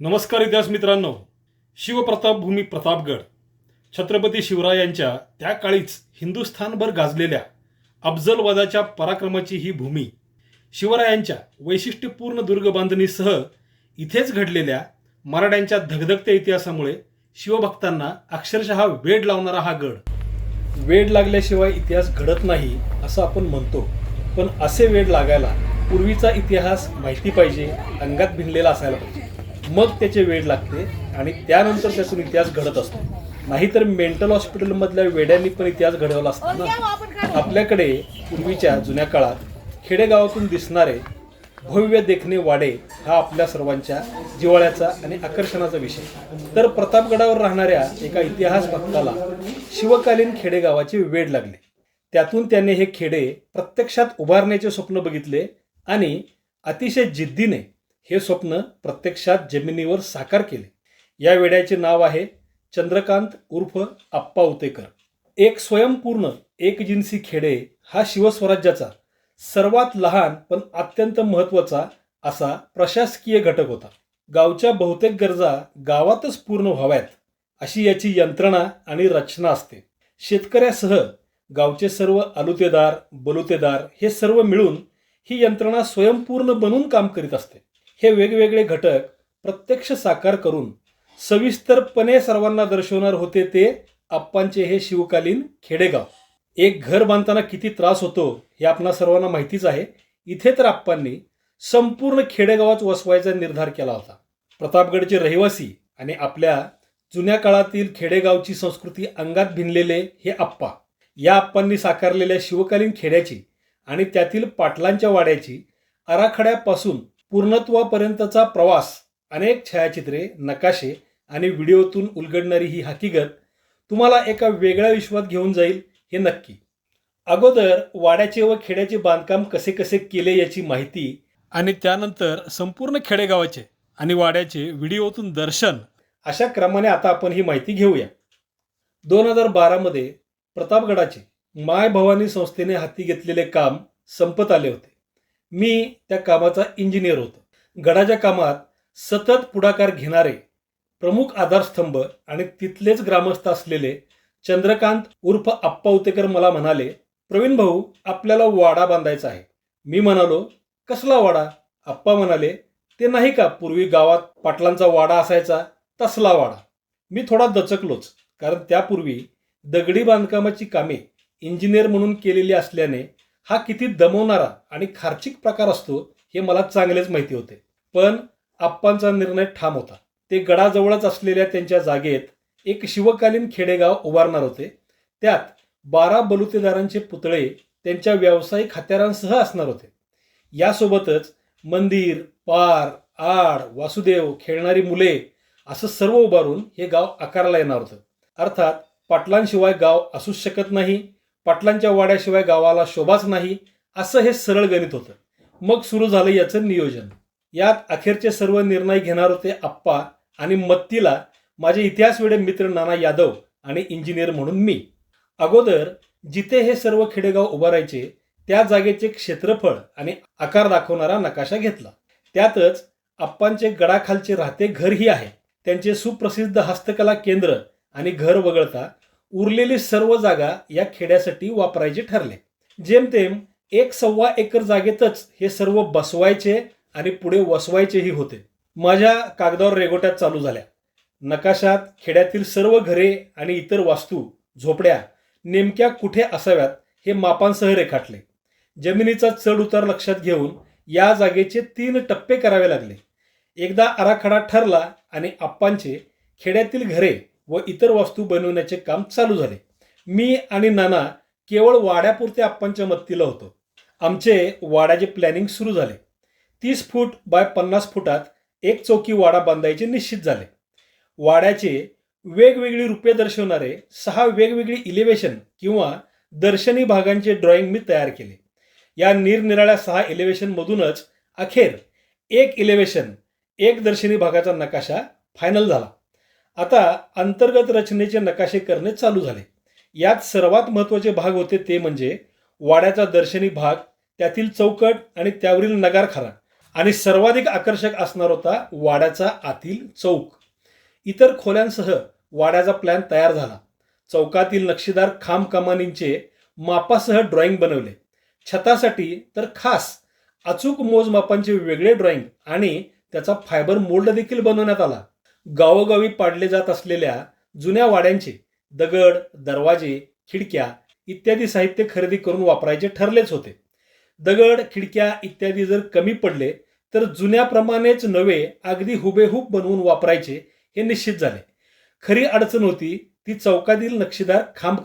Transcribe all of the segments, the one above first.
नमस्कार इतिहास मित्रांनो. शिवप्रताप भूमी प्रतापगड छत्रपती शिवरायांच्या त्या काळीच हिंदुस्थानभर गाजलेल्या अफजलवादाच्या पराक्रमाची ही भूमी शिवरायांच्या वैशिष्ट्यपूर्ण दुर्ग बांधणीसह इथेच घडलेल्या मराठ्यांच्या धगधगत्या इतिहासामुळे शिवभक्तांना अक्षरशः वेड लावणारा हा गड. वेड लागल्याशिवाय इतिहास घडत नाही असं आपण म्हणतो पण असे वेड लागायला पूर्वीचा इतिहास माहिती पाहिजे अंगात भिनलेला असायला पाहिजे. मग त्याचे वेड लागते आणि त्यानंतर त्यातून इतिहास घडत असतो. नाहीतर मेंटल हॉस्पिटलमधल्या वेड्यांनी पण इतिहास घडवला असतो ना. आपल्याकडे पूर्वीच्या जुन्या काळात खेडेगावातून दिसणारे भव्य देखणे वाडे हा आपल्या सर्वांच्या जिव्हाळ्याचा आणि आकर्षणाचा विषय. तर प्रतापगडावर राहणाऱ्या एका इतिहास भक्ताला शिवकालीन खेडेगावाचे वेड लागले. त्यातून त्याने हे खेडे प्रत्यक्षात उभारण्याचे स्वप्न बघितले आणि अतिशय जिद्दीने हे स्वप्न प्रत्यक्षात जमिनीवर साकार केले. या वेड्याचे नाव आहे चंद्रकांत उर्फ आप्पा उतेकर. एक स्वयंपूर्ण एकजिन्सी खेडे हा शिवस्वराज्याचा सर्वात लहान पण अत्यंत महत्त्वाचा असा प्रशासकीय घटक होता. गावच्या बहुतेक गरजा गावातच पूर्ण व्हाव्यात अशी याची यंत्रणा आणि रचना असते. शेतकऱ्यासह गावचे सर्व आलुतेदार बलुतेदार हे सर्व मिळून ही यंत्रणा स्वयंपूर्ण बनून काम करीत असते. हे वेगवेगळे घटक प्रत्यक्ष साकार करून सविस्तरपणे सर्वांना दर्शवणार होते ते आप्पांचे हे शिवकालीन खेडेगाव. एक घर बांधताना किती त्रास होतो हे आपणा सर्वांना माहितीच आहे. इथे तर आप्पांनी संपूर्ण खेडेगावात वसवायचा निर्धार केला होता. प्रतापगडचे रहिवासी आणि आपल्या जुन्या काळातील खेडेगावची संस्कृती अंगात भिनलेले हे आप्पा. या आप्पांनी साकारलेल्या शिवकालीन खेड्याची आणि त्यातील पाटलांच्या वाड्याची आराखड्यापासून पूर्णत्वापर्यंतचा प्रवास अनेक छायाचित्रे नकाशे आणि व्हिडिओतून उलगडणारी ही हकीकत तुम्हाला एका वेगळ्या विश्वात घेऊन जाईल हे नक्की. अगोदर वाड्याचे व खेड्याचे बांधकाम कसे कसे केले याची माहिती आणि त्यानंतर संपूर्ण खेडेगावाचे आणि वाड्याचे व्हिडिओतून दर्शन अशा क्रमाने आता आपण ही माहिती घेऊया. दोन हजार बारामध्ये प्रतापगडाचे माय भवानी संस्थेने हाती घेतलेले काम संपत आले होते. मी त्या कामाचा इंजिनियर होतो. गडाच्या कामात सतत पुढाकार घेणारे प्रमुख आधारस्तंभ आणि तिथलेच ग्रामस्थ असलेले चंद्रकांत उर्फ आप्पा उतेकर मला म्हणाले प्रवीण भाऊ आपल्याला वाडा बांधायचा आहे. मी म्हणालो कसला वाडा? आप्पा म्हणाले ते नाही का पूर्वी गावात पाटलांचा वाडा असायचा? तसला वाडा. मी थोडा दचकलोच कारण त्यापूर्वी दगडी बांधकामाची कामे इंजिनियर म्हणून केलेली असल्याने हा किती दमवणारा आणि खार्चिक प्रकार असतो हे मला चांगलेच माहिती होते. पण आप्पांचा निर्णय ठाम होता. ते गडाजवळच असलेल्या त्यांच्या जागेत एक शिवकालीन खेडेगाव उभारणार होते. त्यात बारा बलुतेदारांचे पुतळे त्यांच्या व्यावसायिक हत्यारांसह असणार होते. यासोबतच मंदिर पार आड वासुदेव खेळणारी मुले असं सर्व उभारून हे गाव आकाराला येणार होतं. अर्थात पाटलांशिवाय गाव असूच शकत नाही. पाटलांच्या वाड्याशिवाय गावाला शोभाच नाही असं हे सरळ गणित होतं. मग सुरू झालं याचं नियोजन. यात अखेरचे सर्व निर्णय घेणार होते आप्पा आणि मत्तीला माझे इतिहास वेडे मित्र नाना यादव आणि इंजिनियर म्हणून मी. अगोदर जिथे हे सर्व खेडेगाव उभारायचे त्या जागेचे क्षेत्रफळ आणि आकार दाखवणारा नकाशा घेतला. त्यातच आप्पांचे गडाखालचे राहते घरही आहे. त्यांचे सुप्रसिद्ध हस्तकला केंद्र आणि घर वगळता उरलेली सर्व जागा या खेड्यासाठी वापरायचे ठरले. जेमतेम एक सव्वा एकर जागेतच हे सर्व बसवायचे आणि पुढे वसवायचेही होते. माझ्या कागदावर रेगोट्यात चालू झाल्या. नकाशात खेड्यातील सर्व घरे आणि इतर वास्तू झोपड्या नेमक्या कुठे असाव्यात हे मापांसह रेखाटले. जमिनीचा चढ उतार लक्षात घेऊन या जागेचे तीन टप्पे करावे लागले. एकदा आराखडा ठरला आणि आप्पांचे खेड्यातील घरे व इतर वास्तू बनवण्याचे काम चालू झाले. मी आणि नाना केवळ वाड्यापुरते आप्पांच्या मत्तीला होतो. आमचे वाड्याचे प्लॅनिंग सुरू झाले. तीस फूट बाय पन्नास फुटात एक चौकी वाडा बांधायचे निश्चित झाले. वाड्याचे वेगवेगळी रूपे दर्शवणारे सहा वेगवेगळी इलेव्हेशन किंवा दर्शनी भागांचे ड्रॉइंग मी तयार केले. या निरनिराळ्या सहा इलिव्हेशनमधूनच अखेर एक इलेव्हेशन एक दर्शनी भागाचा नकाशा फायनल झाला. आता अंतर्गत रचनेचे नकाशे करणे चालू झाले. यात सर्वात महत्त्वाचे भाग होते ते म्हणजे वाड्याचा दर्शनी भाग त्यातील चौकट आणि त्यावरील नगारखाना आणि सर्वाधिक आकर्षक असणार होता वाड्याचा आतील चौक. इतर खोल्यांसह वाड्याचा प्लॅन तयार झाला. चौकातील नक्षीदार खांब कमानींचे मापासह ड्रॉइंग बनवले. छतासाठी तर खास अचूक मोजमापांचे वेगळे ड्रॉइंग आणि त्याचा फायबर मोल्ड देखील बनवण्यात आला. गावोगावी पाडले जात असलेल्या जुन्या वाड्यांचे दगड दरवाजे खिडक्या इत्यादी साहित्य खरेदी करून वापरायचे ठरलेच होते. दगड खिडक्या इत्यादी जर कमी पडले तर जुन्याप्रमाणेच नवे अगदी हुबेहूब बनवून वापरायचे हे निश्चित झाले. खरी अडचण होती ती चौकातील नक्षीदार खांब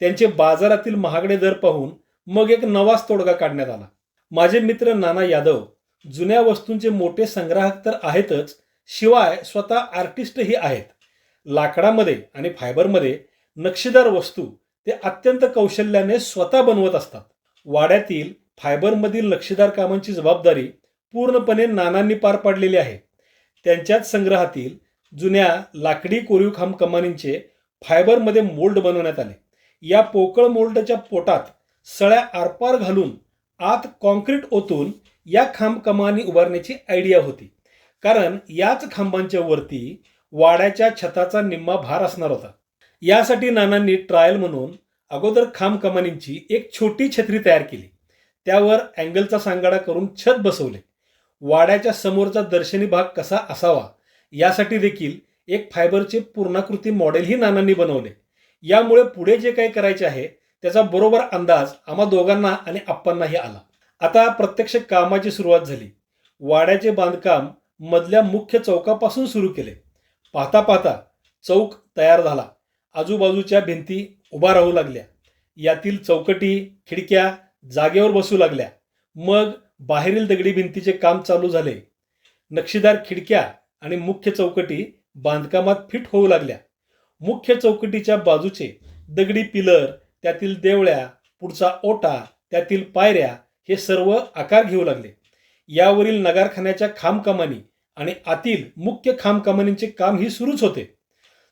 त्यांचे बाजारातील महागडे दर पाहून मग एक नवाच तोडगा काढण्यात आला. माझे मित्र नाना यादव जुन्या वस्तूंचे मोठे संग्राहक तर आहेतच शिवाय स्वतः आर्टिस्टही आहेत. लाकडामध्ये आणि फायबरमध्ये नक्षीदार वस्तू ते अत्यंत कौशल्याने स्वतः बनवत असतात. वाड्यातील फायबरमधील नक्षीदार कामांची जबाबदारी पूर्णपणे नानांनी पार पाडलेली आहे. त्यांच्याच संग्रहातील जुन्या लाकडी कोरीव खांब कमानींचे फायबरमध्ये मोल्ड बनवण्यात आले. या पोकळ मोल्डच्या पोटात सळ्या आरपार घालून आत कॉन्क्रीट ओतून या खांब कमानी उभारण्याची आयडिया होती. कारण याच खांबांच्या वरती वाड्याच्या छताचा निम्मा भार असणार होता. यासाठी नानांनी ट्रायल म्हणून अगोदर खांब कमानींची एक छोटी छत्री तयार केली. त्यावर अँगलचा सांगाडा करून छत बसवले. वाड्याच्या समोरचा दर्शनी भाग कसा असावा यासाठी देखील एक फायबरचे पूर्णाकृती मॉडेलही नानांनी बनवले. यामुळे पुढे जे काही करायचे आहे त्याचा बरोबर अंदाज आम्हा दोघांना आणि आप्पांनाही आला. आता प्रत्यक्ष कामाची सुरुवात झाली. वाड्याचे बांधकाम मधल्या मुख्य चौकापासून सुरू केले. पाहता पाहता चौक तयार झाला. आजूबाजूच्या भिंती उभा राहू लागल्या. यातील चौकटी खिडक्या जागेवर बसू लागल्या. मग बाहेरील दगडी भिंतीचे काम चालू झाले. नक्षीदार खिडक्या आणि मुख्य चौकटी बांधकामात फिट होऊ लागल्या. मुख्य चौकटीच्या बाजूचे दगडी पिलर त्यातील देवळ्या पुढचा ओटा त्यातील पायऱ्या हे सर्व आकार घेऊ लागले. यावरील नगारखान्याच्या खांबकमानी आणि आतील मुख्य खांब कमानींचे काम ही सुरूच होते.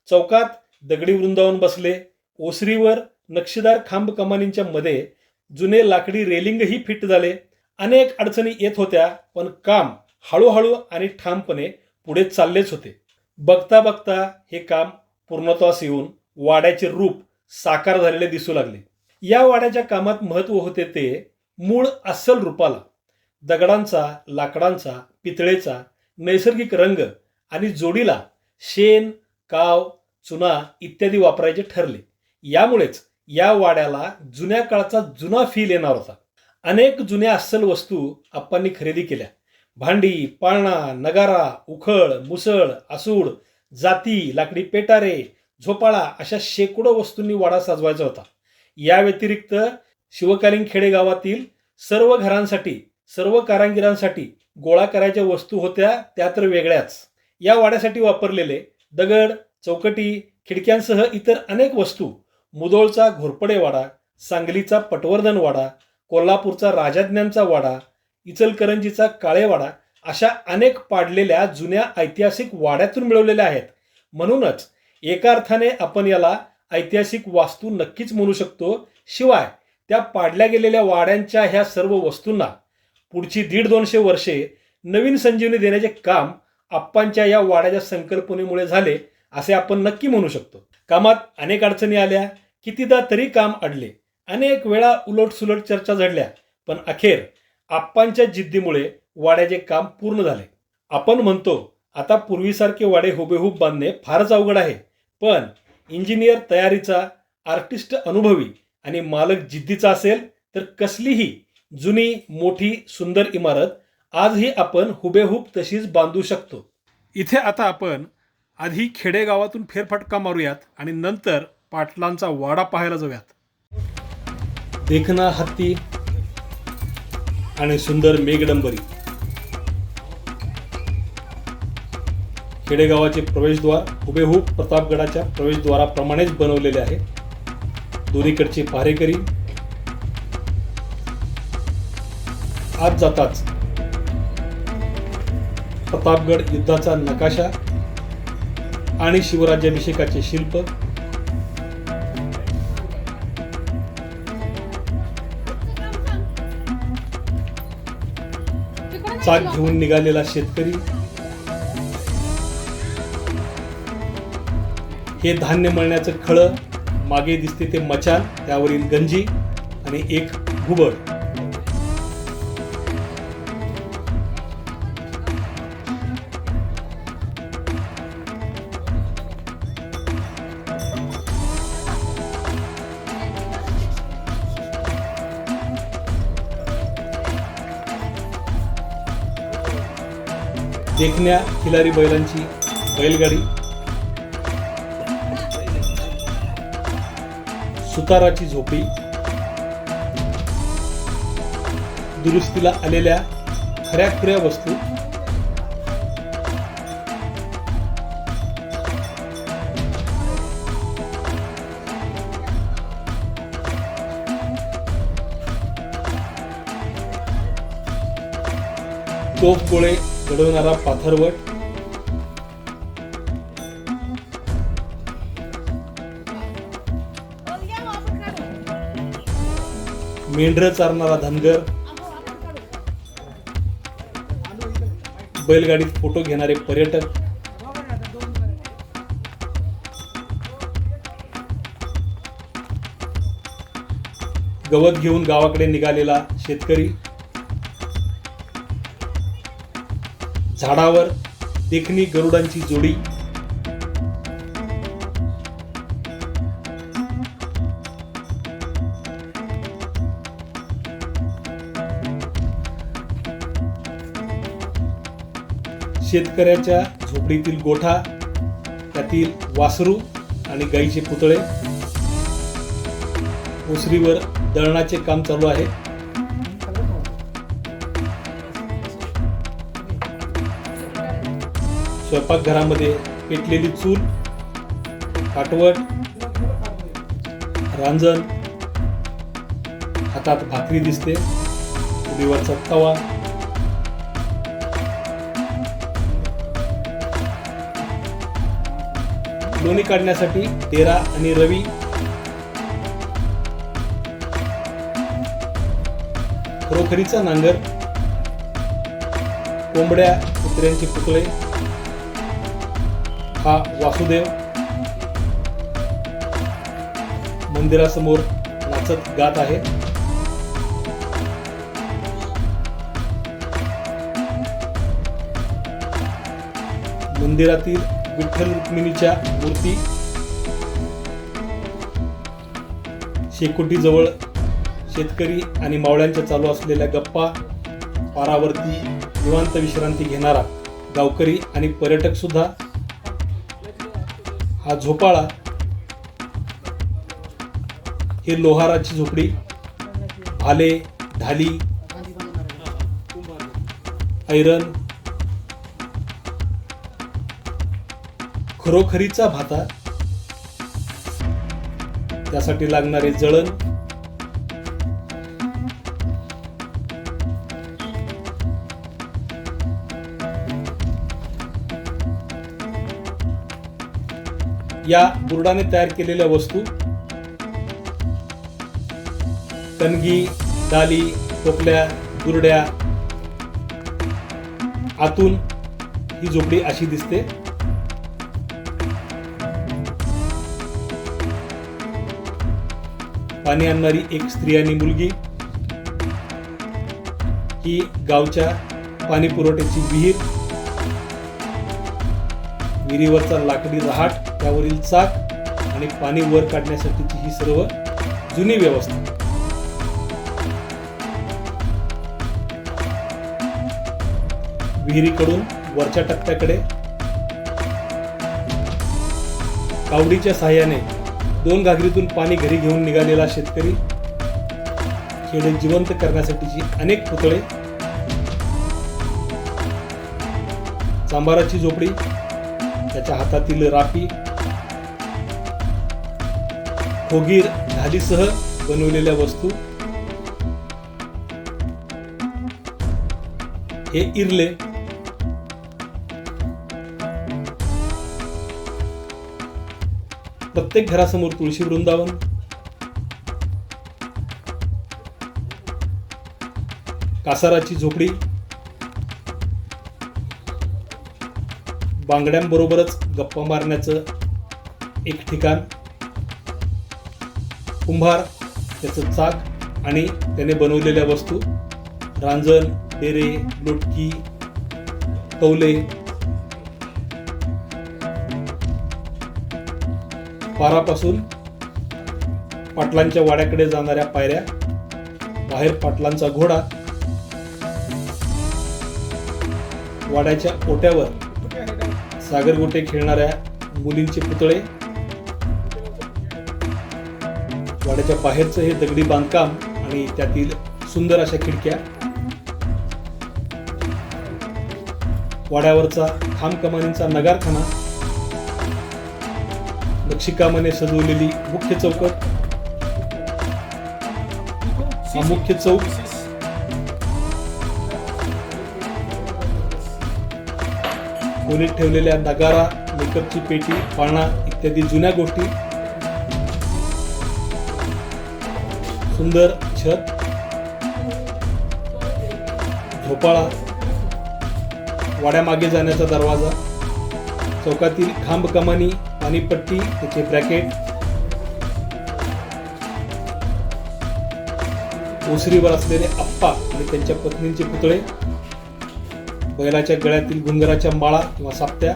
चौकात दगडी वृंदावन बसले ओसरीवर नक्षीदार खांब कमानींच्या मध्ये जुने लाकडी रेलिंगही फिट झाले. अनेक अडचणी येत होत्या पण काम हळूहळू आणि ठामपणे पुढे चाललेच होते. बघता बघता हे काम पूर्णत्वास येऊन वाड्याचे रूप साकार झालेले दिसू लागले. या वाड्याच्या कामात महत्त्व होते ते मूळ अस्सल रूपाला. दगडांचा लाकडांचा पितळेचा नैसर्गिक रंग आणि जोडीला शेण काव चुना इत्यादी वापरायचे ठरले. यामुळेच या वाड्याला जुन्या काळचा जुना फील येणार होता. अनेक जुन्या अस्सल वस्तू आप्पांनी खरेदी केल्या. भांडी पाळणा नगारा उखळ मुसळ आसूड जाती लाकडी पेटारे झोपाळा अशा शेकडो वस्तूंनी वाडा साजवायचा होता. या व्यतिरिक्त शिवकालीन खेडेगावातील सर्व घरांसाठी सर्व कारागिरांसाठी गोळा करायच्या वस्तू होत्या त्या तर वेगळ्याच. या वाड्यासाठी वापरलेले दगड चौकटी खिडक्यांसह इतर अनेक वस्तू मुदोळचा घोरपडे वाडा सांगलीचा पटवर्धन वाडा कोल्हापूरचा राजाज्ञांचा वाडा इचलकरंजीचा काळेवाडा अशा अनेक पाडलेल्या जुन्या ऐतिहासिक वाड्यातून मिळवलेल्या आहेत. म्हणूनच एका अर्थाने आपण याला ऐतिहासिक वास्तू नक्कीच म्हणू शकतो. शिवाय त्या पाडल्या गेलेल्या वाड्यांच्या ह्या सर्व वस्तूंना पुढची दीड दोनशे वर्षे नवीन संजीवनी देण्याचे काम आप्पांच्या या वाड्याच्या संकल्पनेमुळे झाले असे आपण नक्की म्हणू शकतो. कामात अनेक अडचणी आल्या कितीदा तरी काम अडले अनेक वेळा उलटसुलट चर्चा झडल्या पण अखेर आप्पांच्या जिद्दीमुळे वाड्याचे काम पूर्ण झाले. आपण म्हणतो आता पूर्वीसारखे वाडे हुबेहूब बांधणे फारच अवघड आहे पण इंजिनियर तयारीचा आर्टिस्ट अनुभवी आणि मालक जिद्दीचा असेल तर कसलीही जुनी मोठी सुंदर इमारत आजही आपण हुबेहूब तशीच बांधू शकतो. इथे आता आपण आधी खेडेगावातून फेरफटका मारूयात आणि नंतर पाटलांचा वाडा पाहायला जाऊयात. देखना हत्ती आणि सुंदर मेघडंबरी. खेडेगावाचे प्रवेशद्वार हुबेहूब प्रतापगडाच्या प्रवेशद्वाराप्रमाणेच बनवलेले आहे. दोन्हीकडचे पहारेकरी आत जाताच प्रतापगड युद्धाचा नकाशा आणि शिवराज्याभिषेकाचे शिल्प. चाक घेऊन निघालेला शेतकरी. हे धान्य मळण्याचं खळं मागे दिसते ते मचान त्यावरील गंजी आणि एक घुबड. देखण्या खिलारी बैलांची बैलगाडी. सुताराची झोपडी दुरुस्तीला आलेल्या खऱ्या खुऱ्या वस्तू. तोफ गोळे. घडवणारा पाथरवट. मेंढर चारणारा धनगर. बैलगाडीत फोटो घेणारे पर्यटक. गवत घेऊन गावाकडे निघालेला शेतकरी. झाडावर देखणी गरुडांची जोडी. शेतकऱ्याच्या झोपडीतील गोठा त्यातील वासरू आणि गाईचे पुतळे. ओसरीवर दळणाचे काम चालू आहे. स्वयंपाकघरामध्ये पेटलेली चूल पाटवट रांजण हातात भाकरी दिसते उडीवरचा तवा लोणी काढण्यासाठी तेरा आणि रवी. खरोखरीचा नांगर. कोंबड्या कुत्र्यांचे पुतळे. हा वासुदेव. मंदिरासमोर नाचत गात आहे. मंदिरातील विठ्ठल रुक्मिणीच्या मूर्ती शेकोटीजवळ शेतकरी आणि मावळ्यांच्या चालू असलेल्या गप्पा पारावरती निवांत विश्रांती घेणारा गावकरी आणि पर्यटक सुद्धा हा झोपाळा हे लोहाराची झोपडी. आले ढाली ऐरन खरोखरीचा भाता. त्यासाठी लागणारे जळण या बुरडाने तयार केलेल्या वस्तू. कणगी डाली टोपल्या दुरड्या आतून ही झोपडी अशी दिसते. पाणी आणणारी एक स्त्री आणि मुलगी. ही गावच्या पाणी पुरवठ्याची विहीर. विहिरीवरचा लाकडी रहाट. त्यावरील चाक आणि पाणी वर काढण्यासाठीची ही सर्व जुनी व्यवस्था. विहिरीकडून वरच्या टप्प्याकडे. कावडीच्या सहाय्याने दोन घागरीतून पाणी घरी घेऊन निघालेला शेतकरी खेडे जिवंत करण्यासाठीची अनेक पुतळे. चांबाराची झोपडी त्याच्या हातातील रापी खोगीर ढालीसह बनवलेल्या वस्तू. हे इरले. प्रत्येक घरासमोर तुळशी वृंदावन. कासाराची झोपडी. बांगड्यांबरोबरच गप्पा मारण्याचं एक ठिकाण. कुंभार त्याचं चाक आणि त्याने बनवलेल्या वस्तू रांजण डेरे लोटकी कौले पारापासून पाटलांच्या वाड्याकडे जाणाऱ्या पायऱ्या बाहेर पाटलांचा घोडा वाड्याच्या ओट्यावर सागरगोटे खेळणाऱ्या मुलींचे पुतळे वाड्याच्या बाहेरचं हे दगडी बांधकाम आणि त्यातील सुंदर अशा खिडक्या. वाड्यावरचा खांबकमानींचा नगारखाना. नक्षीकामाने सजवलेली मुख्य चौकट. हा मुख्य चौक. खोलीत ठेवलेल्या नगारा मेकअपची पेटी पाळणा इत्यादी जुन्या गोष्टी. सुंदर छत झोपाळा. वाड्यामागे जाण्याचा दरवाजा. चौकातील खांब कमानी पाणीपट्टी त्याचे ब्रॅकेट ओसरीवर असलेले आप्पा आणि त्यांच्या पत्नींचे पुतळे. बैलाच्या गळ्यातील घुंगराच्या माळा किंवा साप्त्या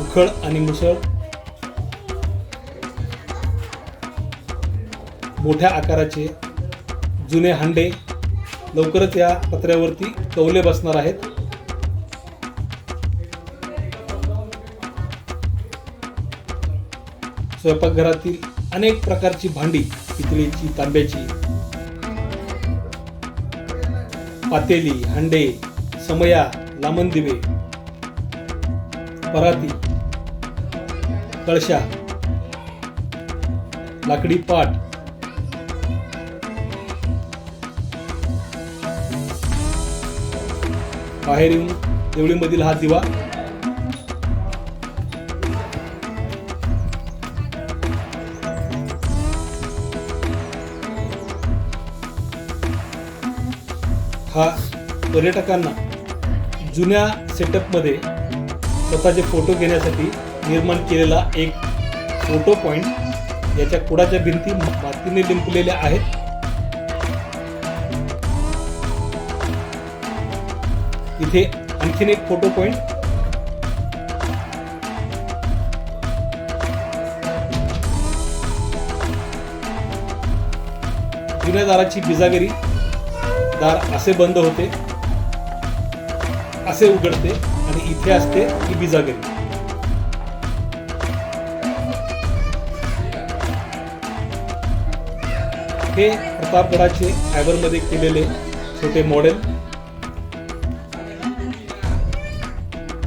उखळ आणि मुसळ. मोठ्या आकाराचे जुने हांडे लवकरच या पत्र्यावरती कौले बसणार आहेत. स्वयंपाकघरातील अनेक प्रकारची भांडी पितळीची तांब्याची पातेली हंडे समया लामण दिवे पराती कळशा लाकडी पाट बाहेर येऊन देवळीमधील हा दिवा. हा पर्यटकांना जुन्या सेटअपमध्ये स्वतःचे फोटो घेण्यासाठी निर्माण केलेला एक फोटो पॉईंट याच्या कुडाच्या भिंती मातीने लिंपलेल्या आहेत. इथे आणखीन एक फोटो पॉइंट जुन्या दाराची बिजागिरी. दार असे बंद होते. असे उघडते आणि इथे असते ही बिजागिरी. हे प्रतापगडाचे फायबरमध्ये केलेले छोटे मॉडेल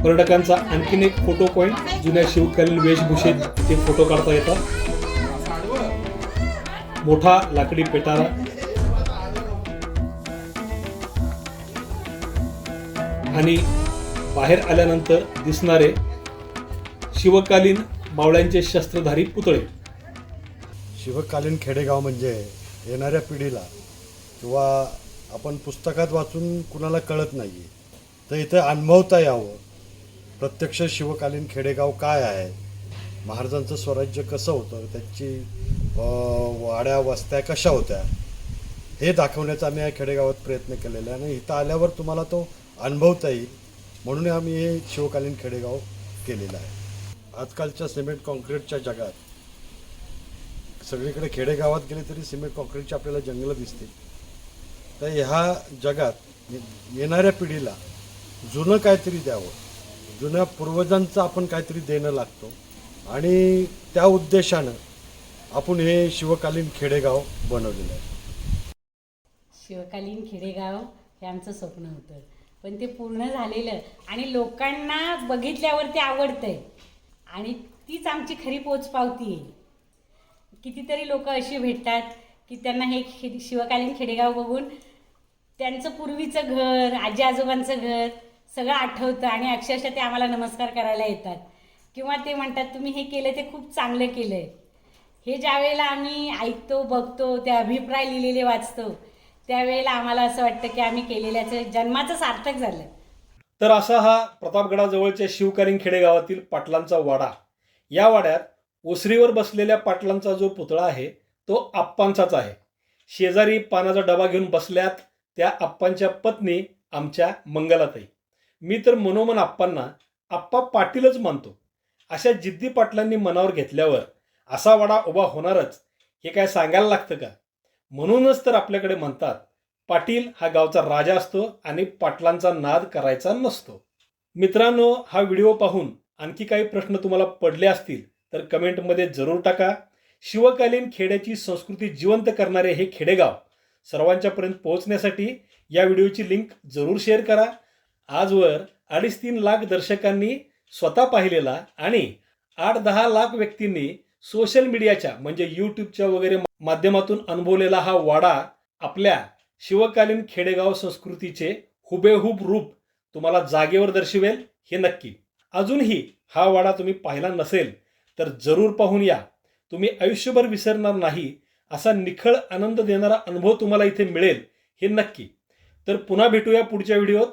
पर्यटकांचा आणखीन एक फोटो पॉईंट जुन्या शिवकालीन वेशभूषेत ते फोटो काढता येतात. मोठा लाकडी पेटारा. आणि बाहेर आल्यानंतर दिसणारे शिवकालीन मावळ्यांचे शस्त्रधारी पुतळे. शिवकालीन खेडेगाव म्हणजे येणाऱ्या पिढीला किंवा आपण पुस्तकात वाचून कुणाला कळत नाही तर इथं अनुभवता यावं. प्रत्यक्ष शिवकालीन खेडेगाव काय आहे? महाराजांचं स्वराज्य कसं होतं? त्याची वाड्या वस्त्या कशा होत्या? हे दाखवण्याचा आम्ही या खेडेगावात प्रयत्न केलेला आहे. आणि इथं आल्यावर तुम्हाला तो अनुभवता येईल. म्हणून आम्ही हे शिवकालीन खेडेगाव केलेलं आहे. आजकालच्या सिमेंट कॉन्क्रीटच्या जगात सगळीकडे खेडेगावात गेले तरी सिमेंट कॉन्क्रीटची आपल्याला जंगलं दिसतील. तर ह्या जगात येणाऱ्या पिढीला जुनं काहीतरी द्यावं. जुन्या पूर्वजांचं आपण काहीतरी देणं लागतो. आणि त्या उद्देशानं आपण हे शिवकालीन खेडेगाव बनवलेलं आहे. शिवकालीन खेडेगाव हे आमचं स्वप्न होतं. पण ते पूर्ण झालेलं आणि लोकांना बघितल्यावर ते आवडतंय. आणि तीच आमची खरी पोचपावती आहे. कितीतरी लोक अशी भेटतात की त्यांना हे खे शिवकालीन खेडेगाव बघून त्यांचं पूर्वीचं घर आजी आजोबांचं घर सगळं आठवतं आणि अक्षरशः ते आम्हाला नमस्कार करायला येतात. किंवा ते म्हणतात तुम्ही हे केलं ते खूप चांगलं केलं आहे हे ज्या वेळेला आम्ही ऐकतो बघतो ते अभिप्राय लिहिलेले वाचतो त्यावेळेला आम्हाला असं वाटतं की आम्ही केलेल्याचं जन्माचं सार्थक झालं. तर असा हा प्रतापगडाजवळच्या शिवकालीन खेडेगावातील पाटलांचा वाडा. या वाड्यात ओसरीवर बसलेल्या पाटलांचा जो पुतळा आहे तो आप्पांचाच आहे. शेजारी पानाचा डबा घेऊन बसल्यात त्या आप्पांच्या पत्नी आमच्या मंगलाताई. मी तर मनोमन आप्पांना आप्पा पाटीलच मानतो. अशा जिद्दी पाटलांनी मनावर घेतल्यावर असा वाडा उभा होणारच हे काय सांगायला लागतं का? म्हणूनच तर आपल्याकडे म्हणतात पाटील हा गावचा राजा असतो आणि पाटलांचा नाद करायचा नसतो. मित्रांनो हा व्हिडिओ पाहून आणखी काही प्रश्न तुम्हाला पडले असतील तर कमेंटमध्ये जरूर टाका. शिवकालीन खेड्याची संस्कृती जिवंत करणारे हे खेडेगाव सर्वांच्यापर्यंत पोहोचण्यासाठी या व्हिडिओची लिंक जरूर शेअर करा. आजवर अडीच तीन लाख दर्शकांनी स्वतः पाहिलेला आणि आठ दहा लाख व्यक्तींनी सोशल मीडियाच्या म्हणजे यूट्यूबच्या वगैरे माध्यमातून अनुभवलेला हा वाडा आपल्या शिवकालीन खेडेगाव संस्कृतीचे हुबेहूब रूप तुम्हाला जागेवर दर्शवेल हे नक्की. अजूनही हा वाडा तुम्ही पाहिला नसेल तर जरूर पाहून या. तुम्ही आयुष्यभर विसरणार नाही असा निखळ आनंद देणारा अनुभव तुम्हाला इथे मिळेल हे नक्की. तर पुन्हा भेटूया पुढच्या व्हिडिओत.